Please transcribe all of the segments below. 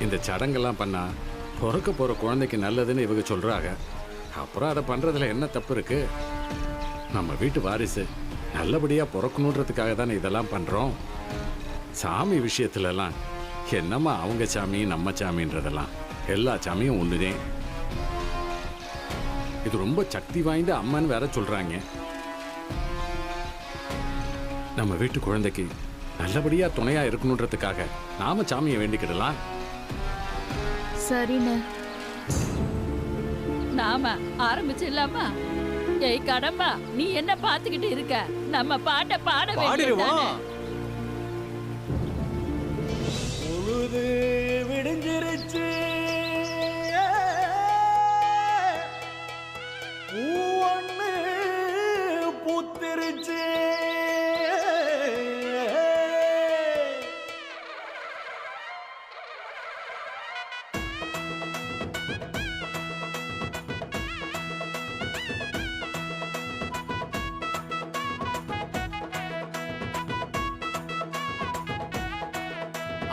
இந்த சடங்கெல்லாம் பண்ணா பிறக்க போற குழந்தைக்கு நல்லதுன்னு இவங்க சொல்றாங்க. அப்புறம் அதை பண்றதுல என்ன தப்பு இருக்கு? நம்ம வீட்டு வாரிசு நல்லபடியா பிறக்கணுன்றதுக்காக தானே இதெல்லாம் பண்றோம். சாமி விஷயத்துலலாம் என்னம்மா அவங்க சாமி நம்ம சாமின்றதெல்லாம்? எல்லா சாமியும் ஒண்ணுதே. இது ரொம்ப சக்தி வாய்ந்த அம்மான்னு வேற சொல்றாங்க. நம்ம வீட்டு குழந்தைக்கு நல்லபடியா துணையா இருக்கணுன்றதுக்காக நாம சாமியை வேண்டிக்கிடலாம். சரிண்ணே. நாம ஆரம்பிச்சிடலாமா? ஏய் கடம்பா நீ என்ன பாத்துக்கிட்டு இருக்க? நம்ம பாட்ட பாட வேண்டியதுதானே உழுது விடிஞ்சிருச்சு. பூவண்ணு பூத்திருச்சு.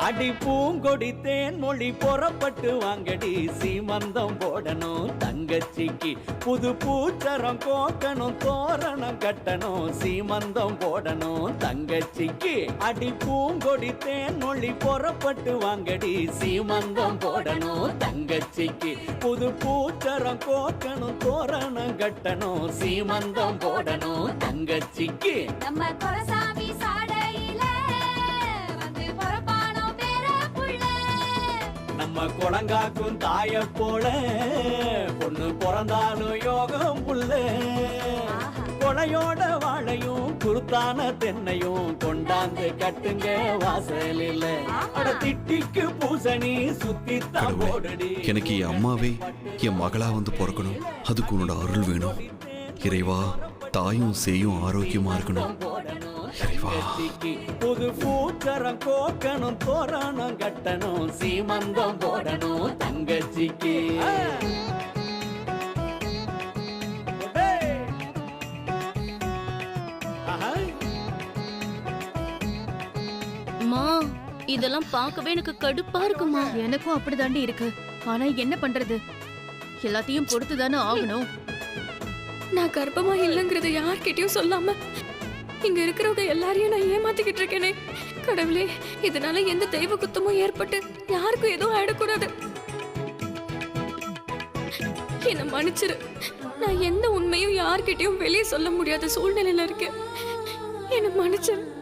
அடி பூங்கொடி தேன் மொழி புறப்பட்டு வாங்கடி. சீமந்தம் போடணும் தங்கச்சிக்கு புது பூச்சரம் கோக்கணும் தோரணம் கட்டணும். சீமந்தம் போடணும் தங்கச்சிக்கு அடி பூங்கொடி தேன் மொழி புறப்பட்டு வாங்கடி. சீமந்தம் போடணும் தங்கச்சிக்கு புது பூச்சரம் கோக்கணும் தோரணம் கட்டணும். சீமந்தம் போடணும் தங்கச்சிக்கு நம்ம நம்ம குளங்காக்கும் தாய போல பொண்ணு பிறந்தாலும் யோகம் புள்ள கொலையோட வாழையும் குருத்தான தென்னையும் கொண்டாந்து கட்டுங்க வாசலில். அட திட்டிக்கு பூசணி சுத்தி போடுடி. எனக்கு என் அம்மாவே என் மகளா வந்து பிறக்கணும். அதுக்கு உன்னோட அருள் வேணும். இறைவா தாயும் சேயும் ஆரோக்கியமா இருக்கணும். புது பூச்சரம் கோக்கணும் தோரணம் கட்டணும் சீமந்தம் போடணும் தங்கச்சிக்கு. அம்மா இதெல்லாம் பார்க்கவே எனக்கு கடுப்பா இருக்குமா? எனக்கும் அப்படிதாண்டி இருக்கு. ஆனா என்ன பண்றது? எல்லாத்தையும் பொறுத்து தானே ஆகணும். நான் கர்ப்பமா இல்லைங்கிறத யார்கிட்டயும் சொல்லாம இங்க இருக்கிறவங்க எல்லாரையும் நான் ஏமாத்திக்கிட்டு இருக்கேனே. கடவுளே இதனால எந்த தெய்வ குத்தமும் ஏற்பட்டு யாருக்கும் எதுவும் ஆயிடக்கூடாது. என்ன மன்னிச்சிரு. நான் எந்த உண்மையும் யார்கிட்டயும் வெளியே சொல்ல முடியாத சூழ்நிலையில இருக்கேன். என்ன மன்னிச்சிரு.